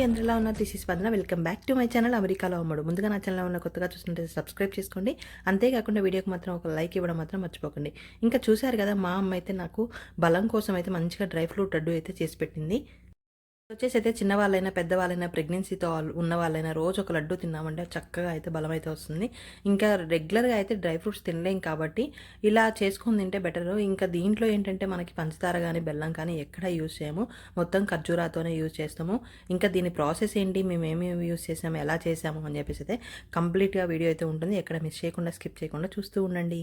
అందరిలా ఉన్న this is Spandana welcome back to my channel అమెరికాలో అమ్మడు. ముందుగా నా ఛానల్ ఉన్న కొత్తగా చూస్తుంటే సబ్స్క్రైబ్ చేసుకోండి. అంతేకాకుండా వీడియోకి మాత్రం ఒక లైక్ ఇవ్వడం మాత్రం మర్చిపోకండి. ఇంకా చూశారు కదా మా అమ్మ అయితే నాకు బలం కోసం అయితే మంచిగా డ్రై ఫ్రూట్ లడ్డు అయితే చేసి పెట్టింది. వచ్చేసి అయితే చిన్నవాళ్ళైనా పెద్దవాళ్ళైనా ప్రెగ్నెన్సీతో వాళ్ళు- ఉన్న వాళ్ళైనా రోజు ఒక లడ్డు తిన్నామంటే చక్కగా అయితే బలం అయితే వస్తుంది. ఇంకా రెగ్యులర్గా అయితే డ్రై ఫ్రూట్స్ తినలేం కాబట్టి ఇలా చేసుకొని తింటే బెటర్. ఇంకా దీంట్లో ఏంటంటే మనకి పంచదార కానీ బెల్లం కానీ ఎక్కడ యూజ్ చేయము. మొత్తం ఖర్జూరాతోనే యూజ్ చేస్తాము. ఇంకా దీని ప్రాసెస్ ఏంటి? మేము ఏమేమి యూజ్ చేసాము? ఎలా చేసాము? అని చెప్పేసి అయితే కంప్లీట్గా వీడియో అయితే ఉంటుంది. ఎక్కడ మిస్ చేయకుండా స్కిప్ చేయకుండా చూస్తూ ఉండండి.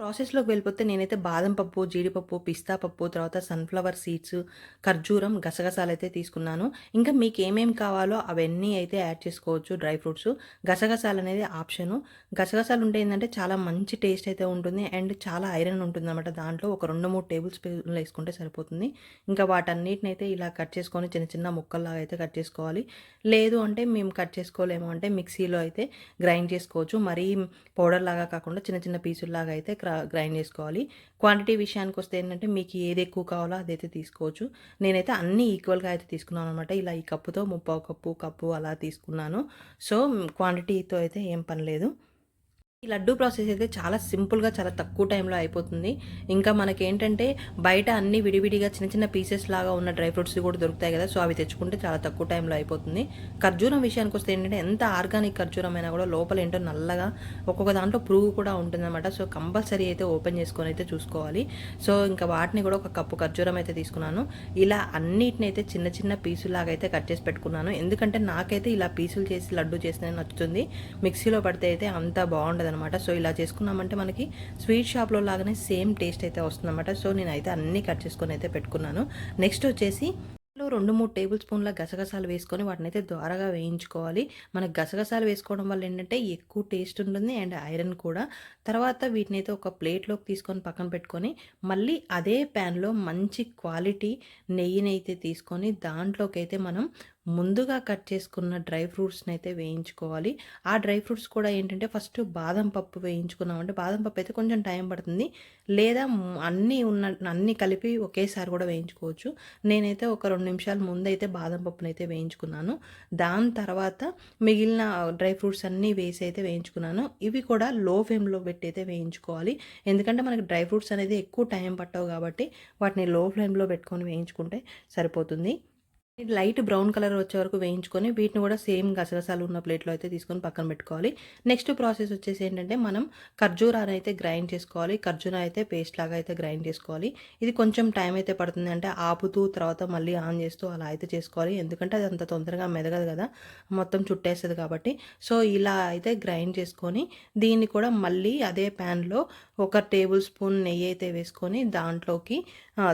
ప్రాసెస్లోకి వెళ్ళిపోతే నేనైతే బాదం పప్పు జీడిపప్పు పిస్తా పప్పు తర్వాత సన్ఫ్లవర్ సీడ్స్ ఖర్జూరం గసగసాలు అయితే తీసుకున్నాను. ఇంకా మీకు ఏమేమి కావాలో అవన్నీ అయితే యాడ్ చేసుకోవచ్చు డ్రై ఫ్రూట్స్. గసగసాలు అనేది ఆప్షను. గసగసాలు ఉంటే ఏంటంటే చాలా మంచి టేస్ట్ అయితే ఉంటుంది. అండ్ చాలా ఐరన్ ఉంటుంది అనమాట దాంట్లో. ఒక రెండు మూడు టేబుల్ స్పూన్లు వేసుకుంటే సరిపోతుంది. ఇంకా వాటన్నిటిని అయితే ఇలా కట్ చేసుకొని చిన్న చిన్న ముక్కల్లాగా అయితే కట్ చేసుకోవాలి. లేదు అంటే మేము కట్ చేసుకోలేము అంటే మిక్సీలో అయితే గ్రైండ్ చేసుకోవచ్చు. మరీ పౌడర్ లాగా కాకుండా చిన్న చిన్న పీసుల్లాగా అయితే గ్రైండ్ చేసుకోవాలి. క్వాంటిటీ విషయానికి వస్తే ఏంటంటే మీకు ఏది ఎక్కువ కావాలో అదైతే తీసుకోవచ్చు. నేనైతే అన్నీ ఈక్వల్గా అయితే తీసుకున్నాను అనమాట ఇలా ఈ కప్పుతో ముప్పావు కప్పు కప్పు అలా తీసుకున్నాను. సో క్వాంటిటీతో అయితే ఏం పని లేదు. ఈ లడ్డు ప్రాసెస్ అయితే చాలా సింపుల్గా చాలా తక్కువ టైంలో అయిపోతుంది. ఇంకా మనకేంటంటే బయట అన్ని విడివిడిగా చిన్న చిన్న పీసెస్ లాగా ఉన్న డ్రై ఫ్రూట్స్ కూడా దొరుకుతాయి కదా సో అవి తెచ్చుకుంటే చాలా తక్కువ టైంలో అయిపోతుంది. ఖర్జూరం విషయానికి వస్తే ఏంటంటే ఎంత ఆర్గానిక్ ఖర్జూరం అయినా కూడా లోపల ఏంటో నల్లగా ఒక్కొక్క దాంట్లో పురుగు కూడా ఉంటుందన్నమాట. సో కంపల్సరీ అయితే ఓపెన్ చేసుకొని అయితే చూసుకోవాలి. సో ఇంకా వాటిని కూడా ఒక కప్పు ఖర్జూరం అయితే తీసుకున్నాను. ఇలా అన్నిటిని అయితే చిన్న చిన్న పీసులాగా అయితే కట్ చేసి పెట్టుకున్నాను. ఎందుకంటే నాకైతే ఇలా పీసులు చేసి లడ్డు చేస్తే నచ్చుతుంది. మిక్సీలో పడితే అయితే అంత బాగుండదు అనమాట సో ఇలా చేసుకున్నామంటే మనకి స్వీట్ షాప్లో లాగానే సేమ్ టేస్ట్ అయితే వస్తుందన్నమాట. సో నేనైతే అన్నీ కట్ చేసుకొని అయితే పెట్టుకున్నాను. నెక్స్ట్ వచ్చేసి లో రెండు మూడు టేబుల్ స్పూన్ల గసగసాలు వేసుకొని వాటిని అయితే ద్వారగా వేయించుకోవాలి. మనకు గసగసాలు వేసుకోవడం వల్ల ఏంటంటే ఎక్కువ టేస్ట్ ఉంటుంది అండ్ ఐరన్ కూడా. తర్వాత వీటిని అయితే ఒక ప్లేట్లోకి తీసుకొని పక్కన పెట్టుకొని మళ్ళీ అదే ప్యాన్లో మంచి క్వాలిటీ నెయ్యిని అయితే తీసుకొని దాంట్లోకి అయితే మనం ముందుగా కట్ చేసుకున్న డ్రై ఫ్రూట్స్ని అయితే వేయించుకోవాలి. ఆ డ్రై ఫ్రూట్స్ కూడా ఏంటంటే ఫస్ట్ బాదం పప్పు వేయించుకున్నామంటే బాదం పప్పు అయితే కొంచెం టైం పడుతుంది. లేదా అన్నీ ఉన్న అన్నీ కలిపి ఒకేసారి కూడా వేయించుకోవచ్చు. నేనైతే ఒక రెండు నిమిషాల ముందు అయితే బాదం పప్పును అయితే వేయించుకున్నాను. దాని తర్వాత మిగిలిన డ్రై ఫ్రూట్స్ అన్నీ వేసి అయితే వేయించుకున్నాను. ఇవి కూడా లో ఫ్లేమ్లో పెట్టి అయితే వేయించుకోవాలి. ఎందుకంటే మనకి డ్రై ఫ్రూట్స్ అనేది ఎక్కువ టైం పట్టవు కాబట్టి వాటిని లో ఫ్లేమ్లో పెట్టుకొని వేయించుకుంటే సరిపోతుంది. ఇది లైట్ బ్రౌన్ కలర్ వచ్చే వరకు వేయించుకొని వీటిని కూడా సేమ్ గసగసాలు ఉన్న ప్లేట్లో అయితే తీసుకొని పక్కన పెట్టుకోవాలి. నెక్స్ట్ ప్రాసెస్ వచ్చేసి ఏంటంటే మనం ఖర్జూరాన్ని అయితే గ్రైండ్ చేసుకోవాలి. ఖర్జూరా అయితే పేస్ట్ లాగా అయితే గ్రైండ్ చేసుకోవాలి. ఇది కొంచెం టైం అయితే పడుతుంది అంటే ఆపుతూ తర్వాత మళ్ళీ ఆన్ చేస్తూ అలా అయితే చేసుకోవాలి. ఎందుకంటే అది అంత తొందరగా మెదగదు కదా. మొత్తం చుట్టేస్తుంది కాబట్టి. సో ఇలా అయితే గ్రైండ్ చేసుకొని దీన్ని కూడా మళ్ళీ అదే ప్యాన్లో ఒక టేబుల్ స్పూన్ నెయ్యి అయితే వేసుకొని దాంట్లోకి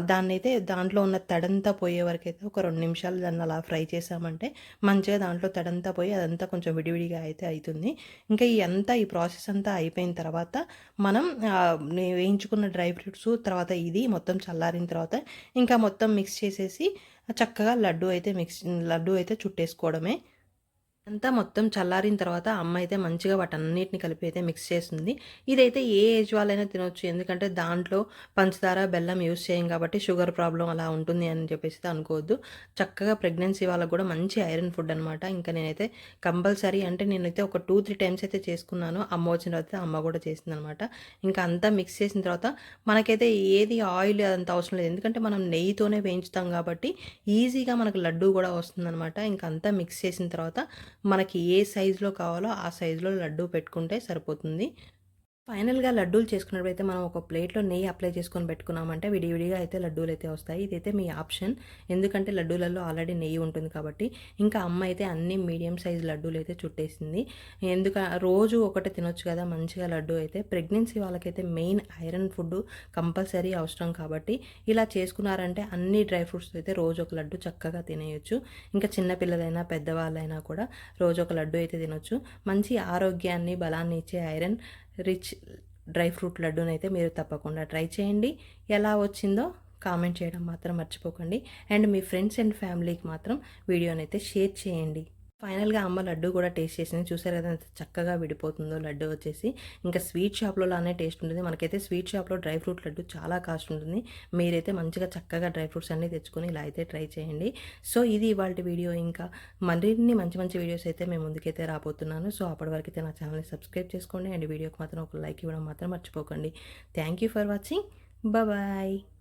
దాన్ని అయితే దాంట్లో ఉన్న తడంతా పోయే వరకు అయితే ఒక రెండు నిమిషాలు దాన్ని అలా ఫ్రై చేసామంటే మంచిగా దాంట్లో తడంతా పోయి అదంతా కొంచెం విడివిడిగా అయితే అవుతుంది ఇంకా ఈ అంతా ఈ ప్రాసెస్ అంతా అయిపోయిన తర్వాత మనం వేయించుకున్న డ్రై ఫ్రూట్స్ తర్వాత ఇది మొత్తం చల్లారిన తర్వాత ఇంకా మొత్తం మిక్స్ చేసేసి చక్కగా లడ్డు అయితే మిక్స్ లడ్డు అయితే చుట్టేసుకోవడమే. అంతా మొత్తం చల్లారిన తర్వాత అమ్మ అయితే మంచిగా వాటన్నిటిని కలిపి అయితే మిక్స్ చేస్తుంది. ఇదైతే ఏ ఏజ్ వాళ్ళైనా తినొచ్చు. ఎందుకంటే దాంట్లో పంచదార బెల్లం యూస్ చేయం కాబట్టి షుగర్ ప్రాబ్లం అలా ఉంటుంది అని చెప్పేసి అయితే అనుకోవద్దు. చక్కగా ప్రెగ్నెన్సీ వాళ్ళకు కూడా మంచి ఐరన్ ఫుడ్ అనమాట ఇంకా నేనైతే కంపల్సరీ అంటే నేనైతే ఒక టూ త్రీ టైమ్స్ అయితే చేసుకున్నాను. అమ్మ వచ్చిన తర్వాత అమ్మ కూడా చేసింది అనమాట ఇంకా అంతా మిక్స్ చేసిన తర్వాత మనకైతే ఏది ఆయిల్ అదంత అవసరం లేదు. ఎందుకంటే మనం నెయ్యితోనే వేయించుతాం కాబట్టి ఈజీగా మనకు లడ్డు కూడా వస్తుందన్నమాట. ఇంకా అంతా మిక్స్ చేసిన తర్వాత మనకి ఏ సైజులో కావాలో ఆ సైజులో లడ్డు పెట్టుకుంటే సరిపోతుంది. ఫైనల్గా లడ్డూలు చేసుకున్నప్పుడైతే మనం ఒక ప్లేట్లో నెయ్యి అప్లై చేసుకొని పెట్టుకున్నామంటే విడివిడిగా అయితే లడ్డూలు అయితే వస్తాయి. ఇదైతే మీ ఆప్షన్. ఎందుకంటే లడ్డూలలో ఆల్రెడీ నెయ్యి ఉంటుంది కాబట్టి ఇంకా అమ్మ అయితే అన్ని మీడియం సైజ్ లడ్డూలు అయితే చుట్టేసింది. ఎందుక రోజు ఒకటి తినొచ్చు కదా మంచిగా లడ్డు అయితే. ప్రెగ్నెన్సీ వాళ్ళకైతే మెయిన్ ఐరన్ ఫుడ్ కంపల్సరీ అవసరం కాబట్టి ఇలా చేసుకున్నారంటే అన్ని డ్రై ఫ్రూట్స్ అయితే రోజు ఒక లడ్డు చక్కగా తినేయొచ్చు. ఇంకా చిన్నపిల్లలైనా పెద్దవాళ్ళైనా కూడా రోజు ఒక లడ్డు అయితే తినొచ్చు. మంచి ఆరోగ్యాన్ని బలాన్ని ఇచ్చే ఐరన్ రిచ్ డ్రై ఫ్రూట్ లడ్డూని అయితే మీరు తప్పకుండా ట్రై చేయండి. ఎలా వచ్చిందో కామెంట్ చేయడం మాత్రం మర్చిపోకండి. అండ్ మీ ఫ్రెండ్స్ అండ్ ఫ్యామిలీకి మాత్రం వీడియోని అయితే షేర్ చేయండి. ఫైనల్గా అమ్మ లడ్డు కూడా టేస్ట్ చేసింది. చూసారు కదా ఎంత చక్కగా విడిపోతుందో లడ్డు వచ్చేసి. ఇంకా స్వీట్ షాప్లో లానే టేస్ట్ ఉంటుంది. మనకైతే స్వీట్ షాప్లో డ్రై ఫ్రూట్ లడ్డు చాలా కాస్ట్ ఉంటుంది. మీరైతే మంచిగా చక్కగా డ్రై ఫ్రూట్స్ అన్నీ తెచ్చుకొని ఇలా అయితే ట్రై చేయండి. సో ఇది ఇవాళ వీడియో. ఇంకా మరిన్ని మంచి మంచి వీడియోస్ అయితే మేము ముందుకైతే రాబోతున్నాను. సో అప్పటి వరకు అయితే నా ఛానల్ని సబ్స్క్రైబ్ చేసుకోండి. అండ్ వీడియోకి మాత్రం ఒక లైక్ ఇవ్వడం మాత్రం మర్చిపోకండి. Thank you for watching. Bye